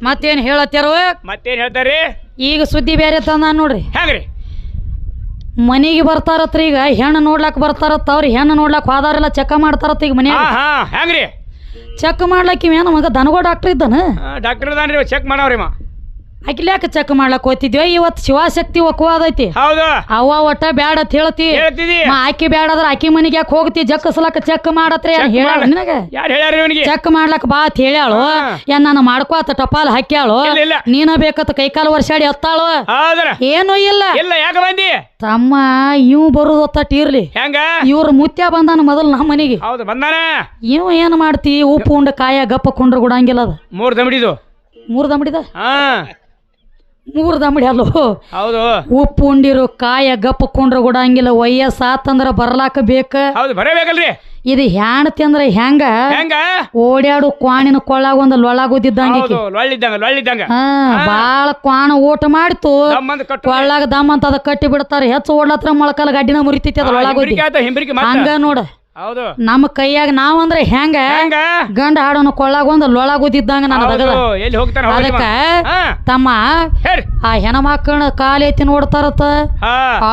ಮತ್ತೇನ್ ಹೇಳತ್ತಾರೋ? ಮತ್ತೇನ್ ಹೇಳ್ತಾರಿ ಈಗ ಸುದ್ದಿ ಬೇರೆ ತಂದ ನೋಡ್ರಿ. ಹೆಂಗ್ರಿ? ಮನೆಗೆ ಬರ್ತಾರತ್ರಿ ಈಗ ಹೆಣ್ಣು ನೋಡ್ಲಾಕ್ ಬರ್ತಾರತ್ತ ಅವ್ರಿ ಹೆಣ್ಣು ನೋಡ್ಲಾಕ್ ಹೋದಾರೆಲ್ಲ ಚೆಕ್ ಮಾಡ್ತಾರತ್ತ ಈಗ ಮನೆ ಹೆಂಗ್ರಿ? ಚೆಕ್ ಮಾಡ್ಲಾಕ ಮಗ ದನಗೋ ಡಾಕ್ಟರ್ ಇದ್ದಾನ? ಡಾಕ್ಟರ್ ಇದ್ದಾನ್ರಿ ಚೆಕ್ ಮಾಡವ್ರಿ ಮಾ ಆಕಿಲ್ಯಾಕ ಚೆಕ್ ಮಾಡ್ಲಕ್ ಹೋಗ್ತಿದ್ವಿ. ಇವತ್ತು ಶಿವಶಕ್ತಿ ಒಕ್ಕವಾದೈತಿ ಹೌದು? ಅವ್ವ ಒಟ್ಟ ಬ್ಯಾಡ ಅಂತ ಹೇಳ್ತಿ. ಹೇಳ್ತಿದಿ? ಮಾ ಆಕಿ ಬ್ಯಾಡ ಅದ್ರ ಆಕಿ ಮನಿಗೆ ಯಾಕೆ ಹೋಗ್ತಿ? ಜಕ್ಕಸ್ಲಾಕ ಚೆಕ್ ಮಾಡತ್ರಿ Check ಹೇಳ ಮಾಡ. ನಿನಗ? ಯಾರು ಹೇಳ್ಯಾರಿ ಇವನಿಗೆ? ಚೆಕ್ ಮಾಡ್ಲಕ್ ಬಾ ಅಂತ ಹೇಳ್ಯಾಳು. ಏನ್ ನಾನು ಮಾಡ್ಕೋತ ಟಪಾಲ್ ಹಾಕ್ಯಾಳು. ಇಲ್ಲ, ಇಲ್ಲ. ನೀನ ಬೇಕತ್ತ ಕೈಕಾಲು ವರ್ಷಾಡಿ ಹತ್ತಾಳು ಹೌದ್ರ ಏನೂ ಇಲ್ಲ. ಇಲ್ಲ ಯಾಕ ಬಂದಿ? ತಮ್ಮ ಇವ್ ಬರುದು ಒತ್ತಟ್ ಇರ್ಲಿ. ಹೆಂಗ? ಇವ್ರ ಮುತ್ಯ ಬಂದಾನ ಮೊದಲು ನಮ್ಮ ಮನೆಗೆ. ಹೌದು ಬಂದಾನ? ಇವ್ ಏನ್ ಮಾಡ್ತಿ? ಉಪ್ಪು ಉಂಡ ಕಾಯ ಗಪ್ಪ ಕುಂಡ್ರ ಗುಡಂಗಿಲ್ಲ ಅದ. ಮೂರ್ ದಮಡಿದು ಮೂರ್ ದಮಡಿದ ಹಾ. ಮೂರ್ ದಮಡಿ ಅಲ್ಲೋ ಹೌದು. ಉಪ್ಪು ಉಂಡಿರು ಕಾಯ ಗಪ್ಪ ಕುಂಡ್ರ ಹಂಗಿಲ್ಲ. ವಯಸ್ಸ ಆತಂದ್ರ ಬರ್ಲಾಕ ಬೇಕ. ಹೌದು ಬರಬೇಕಲ್ರಿ. ಇದು ಹ್ಯಾಣತಿ ಅಂದ್ರ ಹೆಂಗ? ಹೆಂಗ? ಓಡ್ಯಾಡು ಕ್ವಾಣಿನ ಕೊಳ್ಳಾಗ ಒಂದು ಲೊಳಾಗುದಿದ್ದಂಗೆ ಹೌದು ಲೊಳ್ಳಿದ್ದಂಗ ಲೊಳ್ಳಿದ್ದಂಗ. ಹಾ ಬಾಳ ಕ್ವಾಣ ಊಟ ಮಾಡ್ತು ಕಟ್ಟು ಕೊಳ್ಳಾಗ ದಮ್ ಅಂತ ಅದ ಕಟ್ಟಿ ಬಿಡ್ತಾರ. ಹೆಚ್ಚು ಓಡ್ಲತ್ರ ಮೊಳಕಾಲ ಗಡ್ಡಿನ ಮುರಿತೈತಿ ಅದ ಹಿಂಬ್ರಿಕೆ ಮತ್ತ. ಹಂಗ ನೋಡ. ಹೌದು. ನಮ್ಮ ಕೈಯಾಗ ನಾವಂದ್ರೆ ಹೆಂಗ? ಹೆಂಗ? ಗಂಡ ಹಾಡೋನು ಕೊಳ್ಳಾಗ ಒಂದು ಲೊಳಾಗುದಿದ್ದಂಗ ನನ್ನ ದಗದ. ಎಲ್ಲಿ ಹೋಗ್ತಾನ ಅದಕ್ಕ ತಮ್ಮ ಆ ಹೆಣಮಕ್ಕಳ ಕಾಲ ಎತ್ತಿ ನೋಡ್ತಾರತ್ತ. ಏನೋ ಆ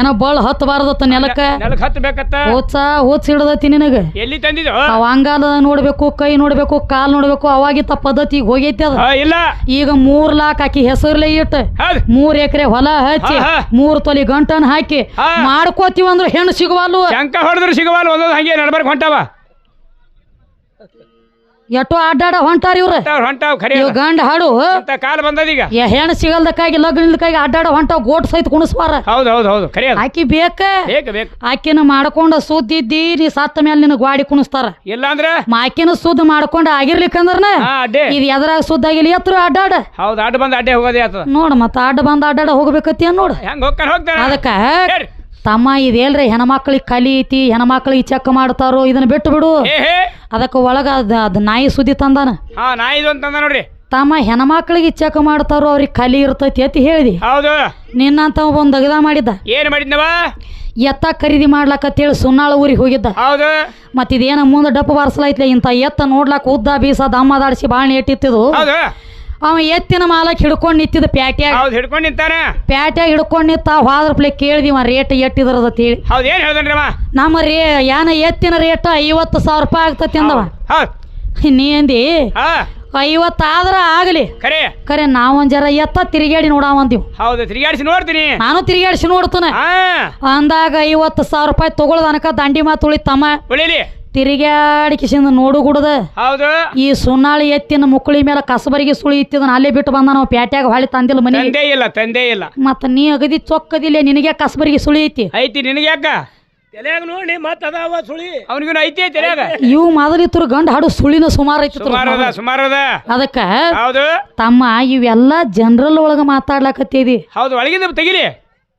ಏನೋ ಬಳ್ಳ ಹತ್ತಬಾರ್ದತ್ತ ನೆಲಕ್ಕ. ನೆಲಕ್ ಹತ್ತಬೇಕತ್ತ ಹುಚ್ಚ ಹುಚ್ಚ ಹಿಡ್ದತಿ ನಿನಗ. ಎಲ್ಲಿ ತಂದಿದ್ದು ಅವ ಅಂಗಾಲ ನೋಡ್ಬೇಕು ಕೈ ನೋಡ್ಬೇಕು ಕಾಲ್ ನೋಡ್ಬೇಕು ಅವಾಗಿತ್ತ ಪದ್ಧತಿ ಹೋಗೈತಿ ಅದ. ಇಲ್ಲ. ಈಗ ಮೂರ್ ಲಾಕ್ ಹಾಕಿ ಹೆಸರ್ಲೆ ಇಟ್ಟು. ಮೂರ್ ಎಕರೆ ಹೊಲ ಹಚ್ಚಿ. ಮೂರ್ ತೊಲಿ ಗಂಟನ್ ಹಾಕಿ. ಮಾಡ್ಕೋತಿವಂದ್ರ ಮಾಡ್ಕೋತೀವಿ ಅಂದ್ರೆ ಹೆಣ್ಣು ಸಿಗುವಲ್ಲು ಶಂಕ ಹೊಡೆದ್ರು ಸಿಗವಲ್ಲ ಒಂದೊಂದು ಹಂಗೆ ನಡ್ಬರ್ಕ್ ಹೊಂಟಾವ. ಎಷ್ಟೋ ಅಡ್ಡಾಡ ಹೊಂಟಾರ ಇವ್ರ. ಹೊಂಟಾವ್ ಹೊಂಟಾವ್ ಖರೆ ಇವ್ ಗಂಡ ಹಾಡು ಅಂತ ಕಾಲ ಬಂದದೀಗ ಈಗ. ಹೆಣ್ಣು ಸಿಗಲ್ದಕ್ಕಾಗಿ ಲಗ್ನ ಇಲ್ದಕ್ಕಾಗಿ ಅಡ್ಡಾಡ ಹೊಂಟಾವ್ ಗೋಟ್ ಸಹಿತ ಕುಣಿಸ್ಬಾರ ಹೌದು ಹೌದು ಹೌದು ಖರೆ ಅದು. ಆಕಿ ಬೇಕ? ಬೇಕು ಬೇಕು. ಆಕಿನ ಮಾಡ್ಕೊಂಡ ಸುದ್ದಿದ್ದಿ ನೀ ಸತ್ತ ಮೇಲೆ ನಿನ್ನ ಗ್ವಾಡಿ ಕುಣಿಸ್ತಾರ. ಇಲ್ಲ ಅಂದ್ರೆ ಆಕಿನ ಸುದ್ದ ಮಾಡ್ಕೊಂಡ ಆಗಿರ್ಲಿಕ್ಕಂದ್ರನ ಹಾ ಅಡ್ಡೆ. ಇದು ಎದ್ರಾಗ ಸುದ್ದ ಆಗಿಲ್ಲ ಎತ್ರ ಅಡ್ಡಾಡ. ಹೌದು ಅಡ್ಡ ಬಂದ ಅಡ್ಡೆ ಹೋಗೋದೇ ಆತದ. ನೋಡ ಮತ್ತ ಅಡ್ಡ ಬಂದ ಅಡ್ಡಾಡ ಹೋಗ್ಬೇಕತ್ತಿ ನೋಡು. ಹೆಂಗ್ ಹೋಗ್ತಾರ ಹೋಗ್ತಾನ ಅದಕ್ಕ ತಮ್ಮ ಇದೇಲ್ರಿ ಹೆಣ್ಮಕ್ಳಿಗೆ ಕಲಿ ಐತಿ ಹೆಣ್ಮಕ್ಳಿಗೆ ಚೆಕ್ ಮಾಡ್ತಾರೋ ಇದನ್ನ ಬಿಟ್ಟು ಬಿಡು. ಅದಕ್ಕೆ ಒಳಗ ಅದ ಅದ್ ನಾಯಿ ಸುದ್ದಿ ತಂದಾನ. ಹಾ ನಾ ಇದು ಅಂತಂದ ನೋಡ್ರಿ. ತಮ್ಮ ಹೆಣ್ಮಕ್ಳಿಗೆ ಚೆಕ್ ಮಾಡ್ತಾರೋ ಅವ್ರಿಗೆ ಕಲಿ ಇರ್ತೈತಿ ಅಂತ ಹೇಳಿದಿ. ಹೌದು. ನಿನ್ನಂತ ಒಂದು ಅಗದ ಮಾಡಿದ್ದ. ಏನ್ ಮಾಡಿದ್ನವ? ಎತ್ತ ಖರೀದಿ ಮಾಡ್ಲಕತ್ತೇಳಿ ಸುನ್ನಾಳ ಊರಿಗೆ ಹೋಗಿದ್ದ. ಹೌದು. ಮತ್ತಿದೇನ ಇದೇನ ಮುಂದೆ ಡಪ್ಪ ಬಾರ್ಸಲಾಯ್ತಲೆ ಇಂಥ ಎತ್ತ ನೋಡ್ಲಾಕ ಉದ್ದ ಬೀಸ ದಮ್ಮ ದಾಡಿಸಿ ಬಾಳ್ ನೆಟ್ಟಿತ್ತಿದು ಹೌದು. ಅವ ಎತ್ತಿನ ಮಾಲಕ್ ಹಿಡ್ಕೊಂಡು ನಿಂತಿದ್ದ ಪ್ಯಾಟ್ಯಾಗ. ಹೌದು ಹಿಡ್ಕೊಂಡ್ ನಿಂತಾನ? ಪ್ಯಾಟ್ಯಾಗ ಹಿಡ್ಕೊಂಡು ನಿಂತ ಹೋದ್ರಪ್ಲೆ ಕೇಳಿದಿವ ರೇಟ್ ಎಟ್ಟಿದ್ರದ ಹೇಳಿ. ಹೌದು ಏನ್ ಹೇಳ್ದನ್ರಿ ಅವ? ನಮ್ಮ ರೇ ಏನ ಎತ್ತಿನ ರೇಟ್ ಐವತ್ತು ಸಾವಿರ ರೂಪಾಯಿ ಆಗ್ತತಿ ಅಂದವ. ನೀ ಅಂದಿ? ಹಾ. ಐವತ್ತು ಆದ್ರ ಆಗಲಿ. ಖರೆ ಖರೆ ನಾವೊಂದ್ ಜರ ಎತ್ತ ತಿರುಗಾಡಿ ನೋಡಾವಂದಿವ್ ಹೌದು ತಿರುಗಾಡಿಸಿ ನೋಡ್ತೀನಿ. ನಾನು ತಿರುಗಾಡಿಸಿ ನೋಡ್ತಾನೆ. ಅಂದಾಗ ಐವತ್ತು ಸಾವಿರ ರೂಪಾಯಿ ತಗೊಳ್ದ ಅನಕ ದಂಡಿ ಮಾತು ಉಳಿತಮ್ಮ. ಉಳಿಲಿ. ತಿರುಗಾಡಿಕಿಸಿಂದ ನೋಡು ಗುಡದ. ಹೌದು. ಈ ಸುನಾಳಿ ಎತ್ತಿನ ಮುಕ್ಕಳಿ ಮೇಲೆ ಕಸಬರಿಗೆ ಸುಳಿ ಇತ್ತಿದನ ಅಲ್ಲೇ ಬಿಟ್ಟು ಬಂದ ನಾವು ಪ್ಯಾಟ್ಯಾಗ ಹೊಳಿ ತಂದಿಲ್ಲ ಮನೆ ತಂದೆ ಇಲ್ಲ ತಂದೆ ಇಲ್ಲ. ಮತ್ತ ನೀ ಅಗದಿ ಚೊಕ್ಕದಿಲ್ಲ ನಿನಗೆ ಕಸಬರಿಗೆ ಸುಳಿ ಐತಿ. ಐತಿ ನಿನಗೆ ಯಾಕ? ತಲೆಯಾಗ ನೋಡಿ ಮತ್ತ ಅದಾವ ಸುಳಿ. ಅವನಿಗೂ ಐತಿ ತಲೆಯಾಗ? ಇವು ಮೊದಲಿತ್ರು ಗಂಡ ಹಾಡು ಸುಳಿನ ಸುಮಾರು ಐತಿ ಸುಮಾರದ ಸುಮಾರದ ಅದಕ್ಕ ಹೌದು. ತಮ್ಮ ಇವೆಲ್ಲ ಜನರಲ್ ಒಳಗ ಮಾತಾಡ್ಲಾಕತ್ತೀರಿ ಹೌದು ಒಳಗಿಂದ ತೆಗಿಲಿ.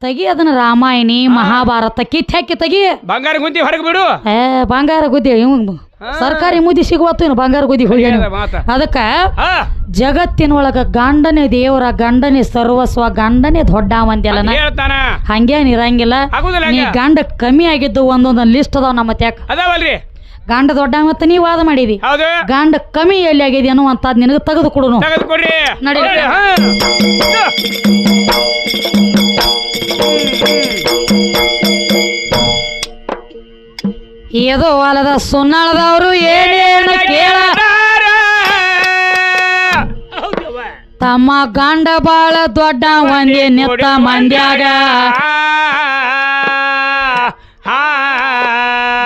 ತಗಿ ಅದನ್ನ ರಾಮಾಯಣಿ ಮಹಾಭಾರತ ಕಿತ್ ಹಾಕಿ ತಗಿ. ಬಂಗಾರ ಗುದ್ದಿ ಹೊರಗೆ ಬಿಡು. ಏ ಬಂಗಾರ ಗುದ್ದಿ ಇವ್ ಸರ್ಕಾರಿ ಮುದಿ ಸಿಗುವತ್ತು ಬಂಗಾರ ಗುದ್ದಿ ಹೋಗಿ ಅದಕ್ಕ ಜಗತ್ತಿನೊಳಗ ಗಂಡನೇ ದೇವರ ಗಂಡನೇ ಸರ್ವಸ್ವ ಗಂಡನೇ ದೊಡ್ಡ ಮಂದಿಯಲ್ಲ ಹೇಳ್ತಾನ. ಹಂಗೇನ್ ಇರಂಗಿಲ್ಲ. ನೀ ಗಂಡ ಕಮ್ಮಿ ಆಗಿದ್ದು ಒಂದೊಂದ್ ಲಿಸ್ಟ್ ಅದಾವ ನಮ್ಮ ತ್ಯಾಕ ಅದಾವಲ್ರಿ. ಗಂಡ ದೊಡ್ಡ ಮತ್ತೆ ನೀ ವಾದ ಮಾಡಿದಿ. ಗಂಡ ಕಮ್ಮಿ ಎಲ್ಲಿ ಆಗಿದೆ ಅನ್ನುವಂಥದ್ದು ನಿನಗೆ ತೆಗೆದು ಕೊಡೋನು. ತೆಗೆದು ಕೊಡ್ರಿ. ನಡಿ. ಏದೋ ಹೊಲದ ಸುನ್ನಾಳದವರು ಏನೇನು ಕೇಳ. ತಮ್ಮ ಗಂಡ ಬಾಳ ದೊಡ್ಡ, ಒಂದೇ ನಿತ್ತ ಮಂದ್ಯಾಗ.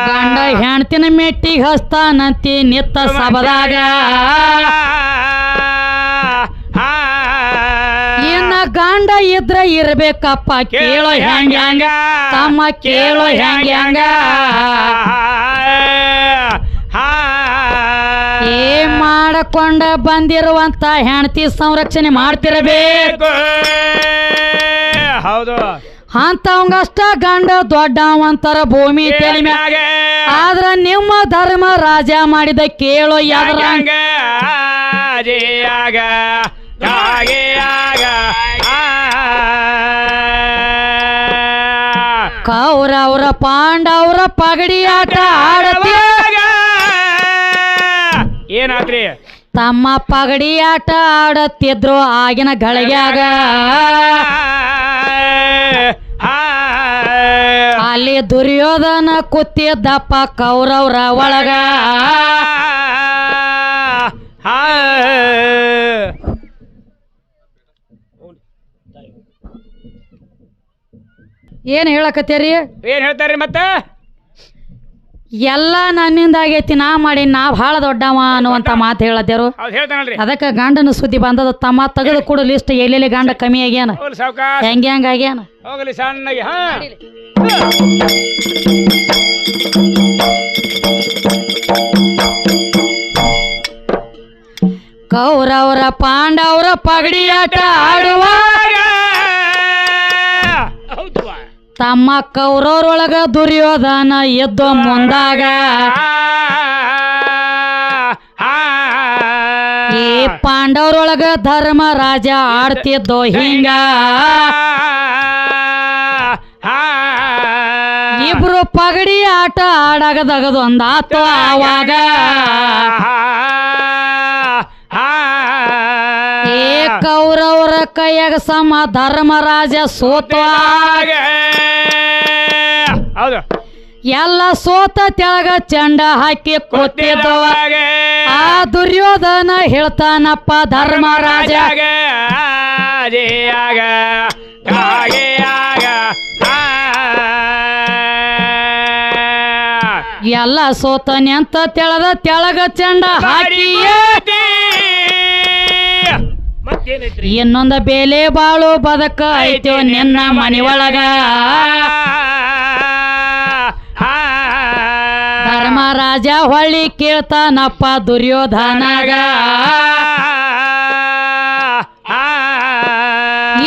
ಗಂಡ ಹೆಣ್ತಿನ ಮೆಟ್ಟಿಗೆ ಹಸ್ತಾನಂತಿ ನಿತ್ತ ಸಬದಾಗ. ಇದ್ರ ಇರ್ಬೇಕಪ್ಪ ಕೇಳೋ ಹೆಂಗ ಹೆಂಗ ತಮ್ಮ ಕೇಳೋ ಹೆಂಗ ಹೆಂಗ ಏ ಮಾಡಕೊಂಡ ಬಂದಿರುವಂತ ಹೆಂಡತಿ ಸಂರಕ್ಷಣೆ ಮಾಡ್ತಿರಬೇಕು. ಹೌದು. ಅಂತವಂಗಷ್ಟ ಗಂಡ ದೊಡ್ಡವಂತರ ಭೂಮಿ ತೆಲಿ ಮ್ಯಾಗ ಆದ್ರ ನಿಮ್ಮ ಧರ್ಮ ರಾಜ ಮಾಡಿದ ಕೇಳೋ ಯಾವ್ದ್ರ ಕೌರವ್ರ ಪಾಂಡವ್ರ ಪಗಡಿ ಆಟ ಆಡತಿ. ಏನಾತ್ರಿ ತಮ್ಮ ಪಗಡಿ ಆಟ ಆಡತ್ತಿದ್ರು ಆಗಿನ ಗಳಿಗ್ಯಾಗ ಅಲ್ಲಿ ದುರ್ಯೋಧನ ಕೂತಿದ್ದಪ್ಪ ಕೌರವ್ರ ಒಳಗ. ಏನ್ ಹೇಳಕತ್ತೀರಿ? ಏನ್ ಹೇಳ್ತಾರ್ರಿ ಮತ್ತೆ? ಎಲ್ಲ ನನ್ನಿಂದ ಆಗೈತಿ ನಾ ಮಾಡಿ ನಾ ಭಾಳ ದೊಡ್ಡವ ಅನ್ನುವಂತ ಮಾತು ಹೇಳತ್ತೇರು. ಹೇಳ್ತಾನಲ್ರಿ. ಅದಕ್ಕೆ ಗಂಡನ ಸುದ್ದಿ ಬಂದದ ತಮ್ಮ ತೆಗೆದು ಕೊಡು ಲಿಸ್ಟ್ ಎಲ್ಲೆಲ್ಲಿ ಗಂಡ ಕಮ್ಮಿ ಆಗ್ಯಾನ? ಹೋಗ್ಲಿ ಸಾವ್ಕಾಶ ಹೆಂಗೆ ಹೆಂಗ ಆಗ್ಯಾನ? ಹೋಗಲಿ ಸಣ್ಣಗೆ ಹಾ. ಕೌರವರ ಪಾಂಡವರ ಪಗಡಿ ಆಟ ಆಡುವ ತಮ್ಮ ಕೌರವ್ರೊಳಗ ದುರ್ಯೋಧನ ಎದ್ದು ಮುಂದಾಗ ಈ ಪಾಂಡವರೊಳಗ ಧರ್ಮರಾಜ ಆಡ್ತಿದ್ದೋ ಹಿಂಗ. ಇಬ್ರು ಪಗಡಿ ಆಟ ಆಡಗದಗದು ಒಂದಾತು ಆವಾಗ. ಕೌರವರ ಕೈಯಾಗ ಸಮ ಧರ್ಮರಾಜ ಸೋತ. ಹೌದು. ಎಲ್ಲ ಸೋತ ತೆಳಗ ಚಂಡ ಹಾಕಿ ಕೊತ್ತಿದ್ದವ ಆ ದುರ್ಯೋಧನ ಹೇಳ್ತಾನಪ್ಪ ಧರ್ಮರಾಜ ಎಲ್ಲ ಸೋತನೆ ಅಂತ ತೆಳದ ತೆಳಗ ಚಂಡ ಹಾಕಿ. ಇನ್ನೊಂದ ಬೇಲೆ ಬಾಳು ಬದಕ ಐತೋ ನಿನ್ನ ಮನಿಯೊಳಗ ಧರ್ಮರಾಜ ಹೊಳ್ಳಿ ಕೇಳ್ತಾನಪ್ಪ ದುರ್ಯೋಧನಗ.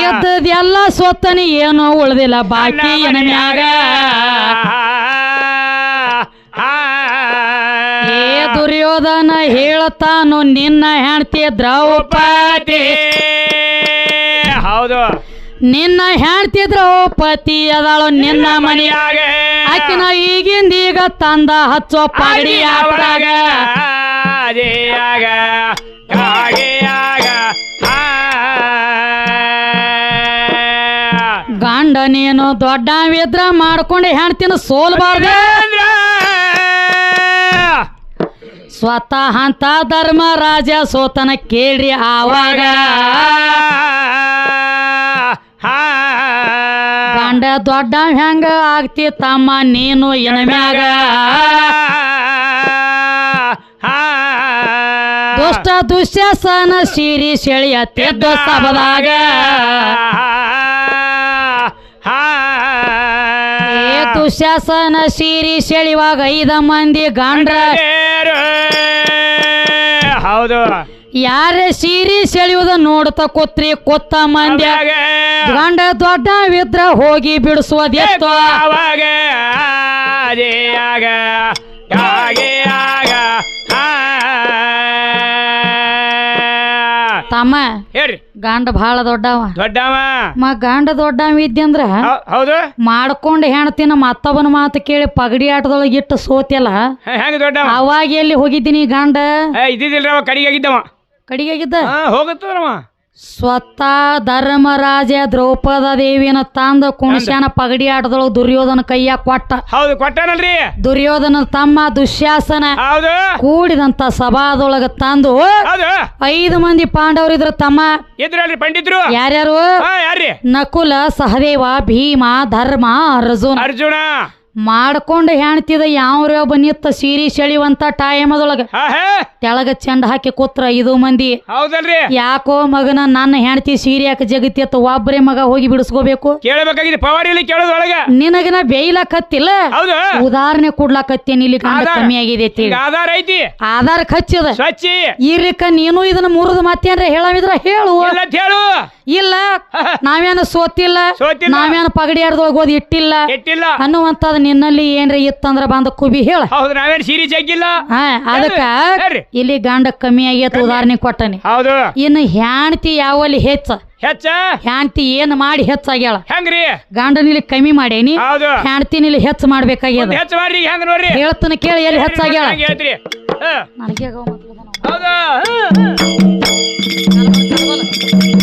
ಎದ್ದದೆಲ್ಲ ಸ್ವತ್ತನಿ ಏನೋ ಉಳ್ದಿಲ್ಲ ಬಾಕಿ ಏನ ದುರ್ಯೋಧನ ಹೇಳತಾನು ನಿನ್ನ ಹೆಂಡತಿ ದ್ರೌಪದಿ. ಹೌದು. ನಿನ್ನ ಹೆಂಡತಿ ದ್ರೌಪದಿ ಅದಾಳು ನಿನ್ನ ಮನೆಯಾಗ. ಆಕಿನ ಈಗಿಂದ ಈಗ ತಂದ ಹಚ್ಚೋ ಪಗಡಿ ಆಗ ಗಂಡ ನೀನು ದೊಡ್ಡ ವಿದ್ರ ಮಾಡ್ಕೊಂಡು ಹೆಣ್ತಿನ ಸೋಲ್ಬಾರ್ದ? ಸ್ವತಃ ಅಂತ ಧರ್ಮರಾಜ ಸೋತನ ಕೇಳ್ರಿ ಆವಾಗ. ಗಂಡ ದೊಡ್ಡ ಹೆಂಗ ಆಗ್ತಿ ತಮ್ಮ ನೀನು ಎಣಮ್ಯಾಗ ದುಷ್ಟ ದುಶ್ಯಾಸನ ಸಿರಿ ಸೆಳೆಯ ತೆದ್ದ ಸಬದಾಗ ದುಶ್ಯಾಸನ ಸಿರಿ ಸೆಳಿವಾಗ ಐದ ಮಂದಿ ಗಂಡ್ರ. ಹೌದು. ಯಾರೇ ಸೀರಿ ಸೆಳೆಯುವುದ ನೋಡ್ತಾ ಕೂತ್ರಿ ಕೊತ್ತ ಮಂದ್ಯ ಗಂಡ ದೊಡ್ಡ ವಿದ್ರ ಹೋಗಿ ಬಿಡಿಸುವುದೆತ್ತು ಅವಾಗ. ಗಂಡ ಬಹಳ ದೊಡ್ಡವ. ದೊಡ್ಡವ? ಮ ಗಂಡ ದೊಡ್ಡವ ಇದ್ದಂದ್ರ ಹೌ- ಹೌದು? ಮಾಡ್ಕೊಂಡು ಹೆಣ್ತಿನ ಮತ್ತೊಬ್ಬನ ಮಾತು ಕೇಳಿ ಪಗಡಿ ಆಟದೊಳಗೆ ಇಟ್ಟು ಸೋತಿಯಲ್ಲ. ಹೆಂಗ ದೊಡ್ಡವ? ಅವಾಗ ಎಲ್ಲಿ ಹೋಗಿದ್ದೀನಿ ಗಂಡ? ಏ, ಇದ್ದಿದ್ದಿಲ್ರಿ ಅವ ಕಡಿಗೆ ಆಗಿದ್ದವ ಕಡಿಗಾಗಿದ್ದ ಹಾ ಹೋಗುತ್ತದ್ರವ. ಸ್ವತಃ ಧರ್ಮರಾಜ ದ್ರೌಪದ ದೇವಿನ ತಂದ ಕುಣಶನ ಪಗಡಿ ಆಟದೊಳಗೆ ದುರ್ಯೋಧನ ಕೈಯ ಕೊಟ್ಟ. ಹೌದು ಕೊಟ್ಟನಲ್ರಿ. ದುರ್ಯೋಧನ ತಮ್ಮ ದುಶ್ಯಾಸನ ಹೌದು. ಕೂಡಿದಂತ ಸಭಾದೊಳಗ ತಂದು ಹೌದು. ಐದು ಮಂದಿ ಪಾಂಡವರಿದ್ರ ತಮ್ಮ. ಪಂಡಿತ್ರು? ಯಾರ್ಯಾರು? ನಕುಲ ಸಹದೇವ ಭೀಮ ಧರ್ಮ ಅರ್ಜುನ. ಅರ್ಜುನ. ಮಾಡ್ಕೊಂಡು ಹೆಣ್ತಿದ ಯಾವ ಬನ್ನಿತ್ತ ಸೀರಿ ಸೆಳಿವಂತ ಟೈಮ್ ಅದೊಳಗ ತೆಳಗ ಚೆಂಡ ಹಾಕಿ ಕೂತ್ರ ಐದು ಮಂದಿ ಹೌದಲ್ರಿ. ಯಾಕೋ ಮಗನ ನನ್ನ ಹೆಣ್ತಿ ಸೀರೆ ಯಾಕೆ ಜಗತಿ ಅತ್ತ ಒಬ್ಬರೇ ಮಗ ಹೋಗಿ ಬಿಡಿಸ್ಕೋಬೇಕು? ಕೇಳಬೇಕಾಗಿದೆ. ನಿನಗನ ಬೇಯ್ಲಕತ್ತಿಲ್ಲ. ಉದಾಹರಣೆ ಕೊಡ್ಲಾಕತ್ತೇನಿ. ಇಲ್ಲಿ. ಕಮ್ಮಿ ಆಗಿದೆ ಆಧಾರ ಐತಿ. ಆಧಾರ ಖಚ್ಚಿದ ಸ್ವಚ್ಛ. ಇರ್ರಿಕ ನೀನು ಇದನ್ನ ಮುರಿದು ಮತ್ತೇನ್ರ ಹೇಳವಿದ್ರ ಹೇಳು. ಹೇಳು. ಇಲ್ಲ. ನಾವೇನು ಸೋತಿಲ್ಲ. ಸೋತಿಲ್ಲ. ನಾವೇನು ಪಗಡಿ ಆಡ್ದೊಳಗೆ ಓದಿ ಇಟ್ಟಿಲ್ಲ. ಇಟ್ಟಿಲ್ಲ. ಅನ್ನುವಂಥದ್ದು ನಿನ್ನಲ್ಲಿ ಏನ್ರ ಇತ್ತಂದ್ರ ಬಂದ ಕುಬಿ ಹೇಳ. ಹೌದು ನಾವೇನ್ ಸೀರಿ ಜಗ್ಗಿಲ್ಲ? ಹಾ ಅದಕ್ಕ ಹೇಳ್ರಿ. ಇಲ್ಲಿ ಗಂಡ ಕಮ್ಮಿ ಆಗೈತೆ ಉದಾಹರಣೆ ಕೊಟ್ಟನಿ. ಹೌದು. ಇನ್ನು ಹ್ಯಾಣ್ತಿ ಯಾವಲ್ಲಿ ಹೆಚ್ಚ? ಹೆಚ್ಚ? ಹ್ಯಾಣ್ತಿ ಏನ್ ಮಾಡಿ ಹೆಚ್ಚಾಗ್ಯಾಳ ಹೆಂಗ್ರಿ? ಗಂಡನಿಲ್ಲಿ ಕಮ್ಮಿ ಮಾಡೇನಿ. ಹೌದು. ಹ್ಯಾಣ್ತಿನಿಲ್ಲಿ ಹೆಚ್ಚು ಮಾಡ್ಬೇಕಾಗ್ಯದ. ಹೆಚ್ಚ ಮಾಡ್ರಿ ಹೆಂಗ್ ನೋಡ್ರಿ? ಹೇಳ್ತನ ಕೇಳಿ ಎಲ್ಲಿ ಹೆಚ್ಚಾಗ್ಯಾಳ ಹೆಂಗ್ ಹೇಳ್ತೀರಿ? ಹ. ನನಗೆ ಹೌದು ಹ, ಹ.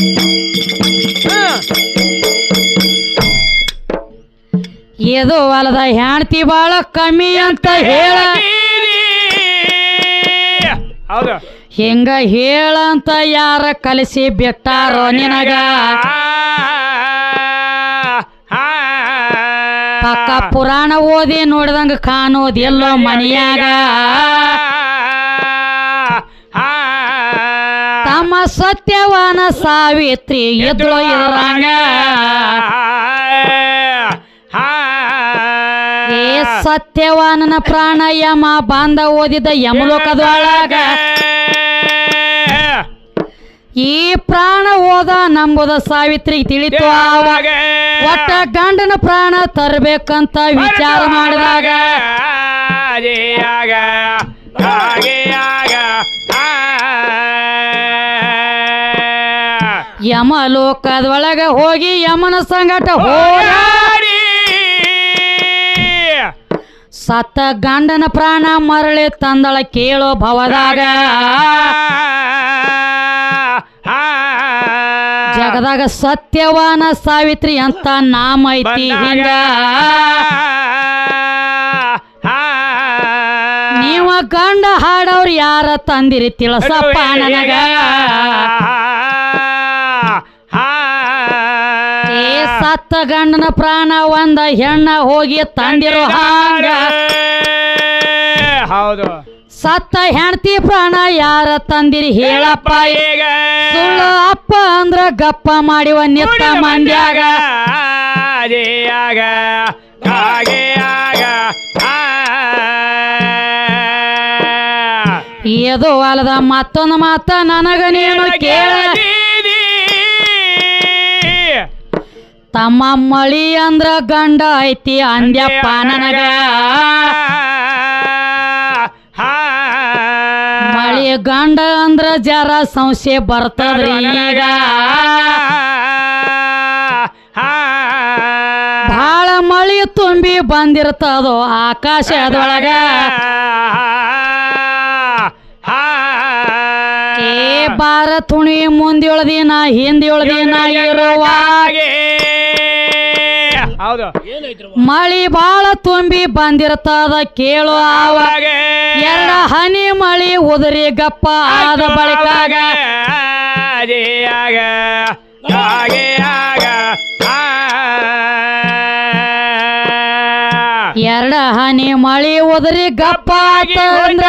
ಇದು ಹೊಲದ ಹೆಂಡತಿ ಬಾಳ ಕಮ್ಮಿ ಅಂತ ಹೇಳ. ಹೌದು. ಹಿಂಗ ಹೇಳಂತ ಯಾರ ಕಲಸಿ ಬಿಟ್ಟಾರೋ ನಿನಗ? ಪಕ್ಕ ಪುರಾಣ ಓದಿ ನೋಡಿದಂಗ ಕಾಣೋದಿಲ್ಲೋ ಮನಿಯಾಗ. ಸತ್ಯವನ ಸಾವಿತ್ರಿ ಇದ್ಳು ಇದ್ರಂಗ ಏ ಸತ್ಯವಾನನ ಪ್ರಾಣ ಯಮ ಬಾಂಧ ಓದಿದ ಯಮಲೋಕದೊಳಗ. ಈ ಪ್ರಾಣ ಓದ ನಂಬುದ ಸಾವಿತ್ರಿ ತಿಳಿತು ಆವಾಗ ಒಟ್ಟ ಗಂಡನ ಪ್ರಾಣ ತರಬೇಕಂತ ವಿಚಾರ ಮಾಡಿದಾಗ. ಲೋಕದೊಳಗ ಹೋಗಿ ಯಮನ ಸಂಗಟ ಹೋರಾಡಿ. ಸತ್ತ ಗಂಡನ ಪ್ರಾಣ ಮರಳಿ ತಂದಳ ಕೇಳೋ ಭವದಾಗ. ಜಗದಾಗ ಸತ್ಯವಾನ ಸಾವಿತ್ರಿ ಅಂತ ನಾಮ ಐತಿ ಹಿಂಗ. ನೀವ ಗಂಡ ಹಾಡೋರು ಯಾರ ತಂದಿರಿ ತಿಳಸಪ್ಪ ನನಗ? ಸತ್ತ ಗಂಡನ ಪ್ರಾಣ ಒಂದ ಹೆಣ್ಣ ಹೋಗಿ ತಂದಿರೋ ಹಾಂಗ. ಹೌದು. ಸತ್ತ ಹೆಂಡತಿ ಪ್ರಾಣ ಯಾರ ತಂದಿರಿ ಹೇಳಪ್ಪ. ಈಗ. ಸುಳ್ಳು ಅಪ್ಪ ಅಂದ್ರ ಗಪ್ಪ ಮಾಡಿವ ನಿತ್ತ ಮಂದ್ಯಾಗ. ಆಗ ಹಾಗೆ ಆಗ ಏದು ಅಲ್ಲದ ಮತ್ತೊಂದು ಮಾತ ನನಗ ನೀನು ಕೇಳ. ತಮ್ಮ ಮಳಿ ಅಂದ್ರ ಗಂಡ ಐತಿ ಅಂದ್ಯಪ್ಪ ನನಗ. ಮಳಿ ಗಂಡ ಅಂದ್ರ ಜರ ಸಂಶಯ ಬರ್ತದ್ರಿ ಈಗ. ಭಾಳ ಮಳಿ ತುಂಬಿ ಬಂದಿರ್ತದೋ ಆಕಾಶದೊಳಗ. ಏ ಬಾರ ತುಣಿ ಮುಂದೆ ದಿನ ಹಿಂದೇಳ ದಿನ ಇರುವಾಗ ಮಳಿ ಬಾಳ ತುಂಬಿ ಬಂದಿರ್ತದ ಕೇಳು ಆವಾಗ. ಎರಡ ಹನಿ ಮಳಿ ಉದರಿ ಗಪ್ಪ ಆದ ಬಳಿಕ ಎರಡ ಹನಿ ಮಳಿ ಉದರಿ ಗಪ್ಪ ಆತಂದ್ರ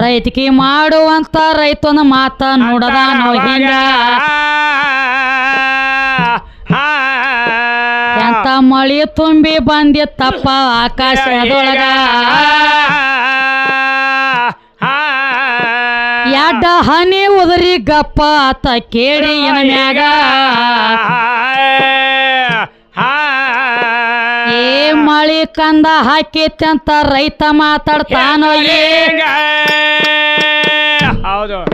ರೈತಕಿ ಮಾಡುವಂತ ರೈತನ ಮಾತ ನೋಡದ ಹಿಂಗ. ಮಳಿ ತುಂಬಿ ಬಂದಿತ್ತಪ್ಪ ಆಕಾಶದೊಳಗ. ಎಡ್ಡ ಹನಿ ಉದರಿ ಗಪ್ಪ ಆತ ಕೇಳಿ ಮ್ಯಾಗ. ಏ ಮಳಿ ಕಂದ ಹಾಕಿತ್ತಂತ ರೈತ ಮಾತಾಡ್ತಾನೋ ಏ. ಹೌದು.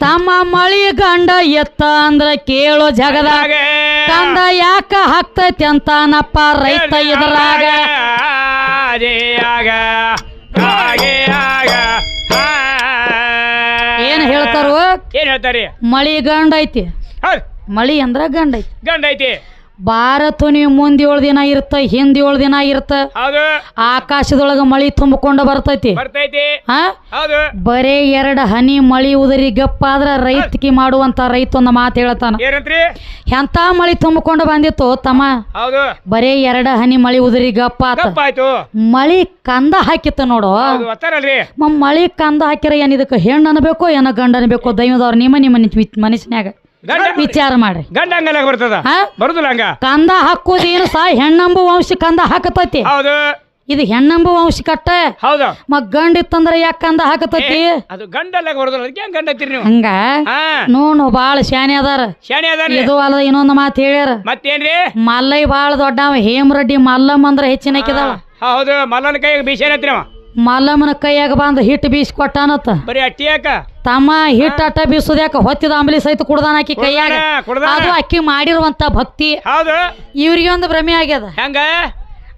ತಮ್ಮ ಮಳಿ ಗಂಡ ಎತ್ತ ಅಂದ್ರ ಕೇಳು ಜಗದಾಗ ಕಂದ ಯಾಕ ಹಾಕ್ತೈತಿ ಅಂತಾನಪ್ಪ ರೈತ ಇದ್ರಾಗ ಆಗ ಹಾಗೆ ಆಗ ಏನ್ ಹೇಳ್ತಾರ? ಏನ್ ಹೇಳ್ತಾರಿ? ಮಳಿ ಗಂಡ ಐತಿ. ಮಳಿ ಅಂದ್ರ ಗಂಡ ಐತಿ. ಗಂಡ ಐತಿ. ಭಾರತ ನೀವು ಮುಂದ್ ಏಳು ದಿನ ಇರ್ತ ಹಿಂದ್ ಏಳು ದಿನ ಇರ್ತ. ಆಕಾಶದೊಳಗ ಮಳಿ ತುಂಬಿಕೊಂಡು ಬರ್ತೈತಿ. ಬರೇ ಎರಡ್ ಹನಿ ಮಳಿ ಉದರಿ ಗಪ್ಪ ಆದ್ರ ರೈತಕಿ ಮಾಡುವಂತ ರೈತ ಒಂದ್ ಮಾತು ಹೇಳ್ತಾನ. ಎಂತ ಮಳಿ ತುಂಬಿಕೊಂಡು ಬಂದಿತ್ತು ತಮ್ಮ? ಬರೇ ಎರಡ ಹನಿ ಮಳಿ ಉದರಿ ಗಪ್ಪ ಆತ. ಮಳಿ ಕಂದ ಹಾಕಿತ್ತು ನೋಡು. ಮಳಿ ಕಂದ ಹಾಕಿರ ಏನ್ ಇದಕ್ಕೆ ಹೆಣ್ಣು ಅನ್ಬೇಕು ಏನೋ ಗಂಡ ಅನ್ಬೇಕು ದೈವದವ್ರ ನಿಮ್ಮ ನಿಮ್ಮ ಮನಸ್ಸಿನಾಗ ಗಂಡ ವಿಚಾರ ಮಾಡ್ರಿ. ಗಂಡ ಹಂಗಲ್ಲ ಬರ್ತದ? ಹಾ? ಬರುದಿಲ್ಲ ಹಂಗ? ಕಂದ ಹಾಕೋದೇನು ಸಾ ಹೆಣ್ಣಂಬು ವಂಶ ಕಂದ ಹಾಕತೈತಿ. ಹೌದು. ಇದು ಹೆಣ್ಣಂಬು ವಂಶ ಕಟ್ಟ. ಹೌದು. ಮ ಗಂಡ ಇತ್ತಂದ್ರ ಯಾಕೆ ಕಂದ ಹಾಕತೈತಿ? ಅದು ಗಂಡ ಅಲ್ಲ ಬರುದಿಲ್ಲ. ಅದಕ್ಕೆ ಹೆಂಗ್ ಗಂಡ ನೀವು? ಹಂಗ? ಹಾ. ನೋಡು ಬಾಳ ಶಾನೆ ಅದಾರ. ಶಾಣೆ ಅದಾನ್ರಿ ಇದು ಅಲ್ಲ ಇನ್ನೊಂದು ಮಾತು ಹೇಳ್ಯಾರ. ಮತ್ತೇನ್ರಿ? ಮಲ್ಲೈ ಬಾಳ ದೊಡ್ಡವ ಹೇಮರೆಡ್ಡಿ ಮಲ್ಲಮ್ಮ ಅಂದ್ರ ಹೆಚ್ಚಿನ ಹಾಕಿದಾಳ ಹೌದು. ಮಲ್ಲನ ಕೈಗೆ ಬಿಸಿ ಏನತ್ರಿ ಅವ? ಮಲ್ಲಮ್ಮನ ಕೈಯಾಗ ಬಂದು ಹಿಟ್ಟು ಬೀಸಿ ಕೊಟ್ಟಾನತ್ತ ಬರೀ ಅಟ್ಟಿ ಯಾಕ? ತಮ್ಮ ಹಿಟ್ಟು ಅಟ್ಟ ಬೀಸುದ್ಯಾಕ ಹೊತ್ತಿದ ಅಂಬಲಿ ಸಹಿತ ಕುಡ್ದಾನ ಆಕಿ ಕೈಯಾಗ. ಕುಡ್ದಾನ. ಅದು ಅಕ್ಕಿ ಮಾಡಿರುವಂತ ಭಕ್ತಿ. ಹೌದು. ಇವ್ರಿಗೆ ಒಂದು ಭ್ರಮೆ ಆಗ್ಯದ. ಹೆಂಗ?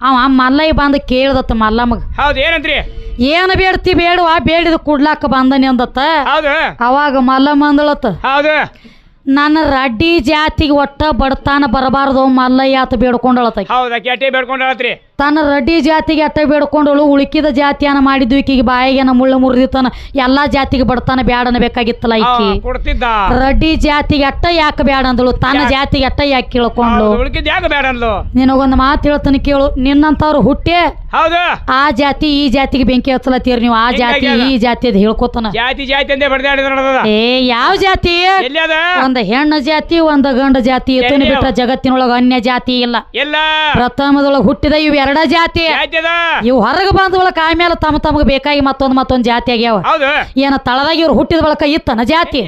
ಅವ ಮಲ್ಲಯ್ಯ ಬಂದು ಕೇಳ್ದತ್ತ ಮಲ್ಲಮ್ಮಗ. ಹೌದು ಏನಂತ್ರಿ ಏನು ಬೇಡ್ತಿ ಬೇಡವಾ ಬೇಡಿದ ಕುಡ್ಲಾಕ ಬಂದನಿ ಅಂದತ್ತ. ಹೌದು. ಅವಾಗ ಮಲ್ಲಮ್ಮ ಅಂದಳತ್ತ. ಹೌದು. ನನ್ನ ರಡ್ಡಿ ಜಾತಿಗೆ ಒಟ್ಟ ಬಡತಾನ ಬರಬಾರ್ದು ಮಲ್ಲಯ್ಯ ಆತ ಬೇಡ್ಕೊಂಡಳತ್ತ ಹೌದಾ ಕೆಟ್ಟಿ ಬೇಡ್ಕೊಂಡ್ರಿ ತನ್ನ ರಡ್ಡಿ ಜಾತಿಗೆ ಅಟ್ಟ ಬೇಡ್ಕೊಂಡಳು ಉಳುಕಿದ ಜಾತಿಯನ್ನ ಮಾಡಿದ್ವಿ ಈಕಿಗೆ ಬಾಯಿಗೆನ ಮುಳ್ಳು ಮುರಿದಿತ್ತನ. ಎಲ್ಲಾ ಜಾತಿಗೆ ಬಡತಾನ ಬ್ಯಾಡನ ಬೇಕಾಗಿತ್ತಲ್ಲ ಈಕಿ. ಕೊಡ್ತಿದ್ದ. ರಡ್ಡಿ ಜಾತಿಗೆ ಅಟ್ಟ ಯಾಕೆ ಬ್ಯಾಡ ಅಂದಳು ತನ್ನ ಜಾತಿಗೆ ಅಟ್ಟ ಯಾಕೆ ಕೇಳ್ಕೊಂಡ್ಳು? ಉಳ್ಕಿದ್ ಯಾಕೆ ಬೇಡ ಅನ್ಲು ನಿನಗೊಂದು ಮಾತು ಹೇಳ್ತಾನೆ ಕೇಳು ನಿನ್ನಂತವ್ರು ಹುಟ್ಟೆ ಹೌದು. ಆ ಜಾತಿ ಈ ಜಾತಿಗೆ ಬೆಂಕಿ ಹಚ್ಚಲತ್ತೀರಿ ನೀವು ಆ ಜಾತಿ ಈ ಜಾತಿ ಅದ್ ಹೇಳ್ಕೊತಾನ. ಜಾತಿ ಜಾತಿ ಅಂದೇ ಬಡ್ದಾಡಿದ್ರ ನಡದ ಏ ಯಾವ ಜಾತಿ? ಎಲ್ಲಿ ಅದ? ಒಂದ್ ಹೆಣ್ಣು ಜಾತಿ ಒಂದು ಗಂಡ ಜಾತಿ. ಇತನ ಬಿಟ್ಟ ಜಗತ್ತಿನೊಳಗೆ ಅನ್ಯ ಜಾತಿ ಇಲ್ಲ. ಎಲ್ಲ ಪ್ರಥಮದೊಳಗ ಹುಟ್ಟಿದ ಇವ್ ಎರಡ ಜಾತಿ. ಇವು ಹೊರಗೆ ಬಂದ ಬಳಕ ಆಮೇಲೆ ತಮ್ಮ ತಮಗೆ ಬೇಕಾಗಿ ಮತ್ತೊಂದ್ ಮತ್ತೊಂದ್ ಜಾತಿ ಆಗ್ಯಾವ. ಏನ ತಳದಾಗ ಇವ್ರು ಹುಟ್ಟಿದ ಬಳಕ ಇತ್ತನ ಜಾತಿ?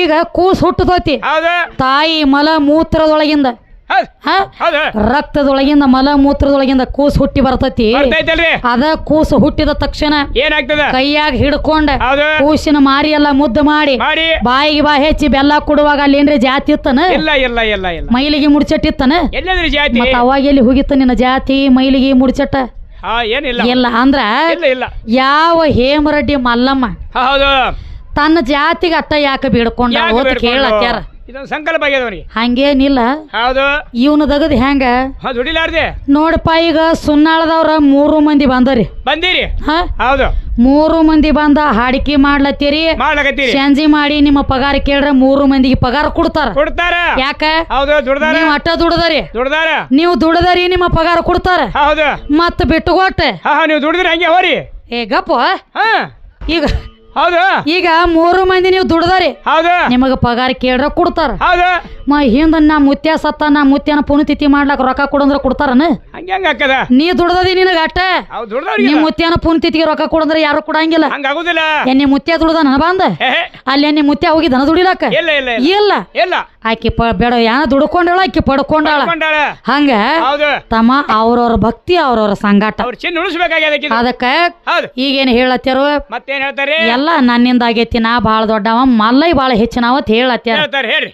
ಈಗ ಕೂಸ್ ಹುಟ್ಟದೋತಿ ತಾಯಿ ಮಲ ಮೂತ್ರದೊಳಗಿಂದ ರಕ್ತದೊಳಗಿಂದ ಮಲ ಮೂತ್ರದೊಳಗಿಂದ ಕೂಸು ಹುಟ್ಟಿ ಬರ್ತತಿ. ಅದ ಕೂಸು ಹುಟ್ಟಿದ ತಕ್ಷಣ ಏನಾಗ್ತದ? ಕೈಯಾಗ ಹಿಡ್ಕೊಂಡ ಕೂಸಿನ ಮಾರಿ ಎಲ್ಲ ಮುದ್ದು ಮಾಡಿ ಬಾಯಿಗೆ ಬಾಯಿ ಹೆಚ್ಚಿ ಬೆಲ್ಲ ಕೊಡುವಾಗ ಅಲ್ಲಿ ಏನ್ರಿ ಜಾತಿ ಇತ್ತನ? ಮೈಲಿಗೆ ಮುಡ್ಚಟ್ಟಿತ್ತನ ಮತ್ತ ಅವಾಗ ಎಲ್ಲಿ ಹೋಗಿತ್ತ ನಿನ್ನ ಜಾತಿ ಮೈಲಿಗೆ ಮುಡ್ಚಟ್ಟ? ಇಲ್ಲ ಅಂದ್ರ ಯಾವ ಹೇಮರೆಡ್ಡಿ ಮಲ್ಲಮ್ಮ ತನ್ನ ಜಾತಿಗೆ ಅತ್ತ ಯಾಕೆ ಬೀಡ್ಕೊಂಡ ಕೇಳತ್ಯಾರ? ಇದೊಂದು ಸಂಕಲ್ಪ ಆಗ್ಯದ ಹಂಗೇನಿಲ್ಲ. ಹೌದು. ಇವನು ದಗದ್ ಹೆಂಗ? ಹಾ ದುಡಿಲಾರ್ದೆ. ನೋಡಪ್ಪ ಈಗ ಸುನ್ನಾಳದವ್ರ ಮೂರು ಮಂದಿ ಬಂದರಿ. ಬಂದಿರಿ. ಹ? ಹೌದು. ಮೂರು ಮಂದಿ ಬಂದ ಹಾಡಿಕೆ ಮಾಡ್ಲತ್ತೀರಿ. ಮಾಡ್ಲಕತ್ತೀರಿ. ಸಂಜೆ ಮಾಡಿ ನಿಮ್ಮ ಪಗಾರ ಕೇಳ್ರ ಮೂರು ಮಂದಿಗೆ ಪಗಾರ ಕೊಡ್ತಾರ. ಕೊಡ್ತಾರ. ಯಾಕ? ಹೌದು ದುಡ್ದಾರ. ನೀವು ಅಟ್ಟ ದುಡ್ದಾರಿ. ದುಡ್ದಾರ. ನೀವು ದುಡ್ದರಿ ನಿಮ್ಮ ಪಗಾರ ಕೊಡ್ತಾರ. ಹೌದು. ಬಿಟ್ಟು ಕೊಟ್ಟೆ ಹಾ ಹಾ ನೀವು ದುಡಿದ್ರಿ ಹಂಗೆ ಹೋರಿ. ಏ ಗಪ್ಪ ಹಾ. ಈಗ ಹೌದು ಈಗ ಮೂರು ಮಂದಿ ನೀವು ದುಡ್ದಾರಿ. ಹೌದು ನಿಮಗ ಪಗಾರ ಕೇಳ್ರ ಕೊಡ್ತಾರ. ಹೌದು ಮ ಹಿಂದ ನಾ ಮುತ್ಯ ಸತ್ತ ನಾ ಮುತ್ಯನ ಪುಣ್ಯತಿಥಿ ಮಾಡ್ಲಾಕ ರೊಕ್ಕ ಕೊಡಂದ್ರ ಕೊಡ್ತಾರನ? ಹಂಗೆ ಹಂಗ ಹಾಕದ ನೀ ದುಡ್ದದಿ ನಿನಗ ಅಟ್ಟ? ನೀ ದುಡ್ದವ್ರಿಗೆ ನಿಮ್ ಮುತ್ಯನ ಪುಣ್ಯತಿಥಿಗೆ ರೊಕ್ಕ ಕೊಡಂದ್ರ ಯಾರು ಕೊಡಂಗಿಲ್ಲ. ಹಂಗ ಆಗುದಿಲ್ಲ. ಏ ನಿಮ್ ಮುತ್ಯ ದುಡ್ದ ನನ ಬಂದ. ಅಲ್ಲಿ ನಿಮ್ ಮುತ್ಯ ಹೋಗಿ ದನ ದುಡಿಲಾಕ ಇಲ್ಲ ಇಲ್ಲ ಇಲ್ಲ. ಇಲ್ಲ. ಇಲ್ಲ. ಆಕಿ ಪ ಬೇಡ ಯಾನ ದುಡ್ಕೊಂಡಾಳ ಆಕಿ ಪಡ್ಕೊಂಡಾಳ. ಕೊಂಡಾಳ ಹಂಗ ಹೌದು. ತಮ್ಮ ಅವ್ರವ್ರ ಭಕ್ತಿ ಅವ್ರವ್ರ ಸಂಗಾಟ. ಅವ್ರ ಚಿನ್ನ ಉಳಿಸ್ಬೇಕಾಗ್ಯದ ಆಕಿದು. ಅದಕ್ಕ ಹೌದು. ಈಗೇನ್ ಮತ್ತೇನ್ ಹೇಳ್ತಾರೆ? ಎಲ್ಲ ನನ್ನಿಂದ ಆಗೈತಿ ನಾ ಬಾಳ ದೊಡ್ಡವ ಮಲ್ಲೈ ಬಾಳ ಹೆಚ್ಚಿನವತ್ ಹೇಳತ್ಯಾರ. ಹೇಳ್ತಾರೆ ಹೇಳ್ರಿ.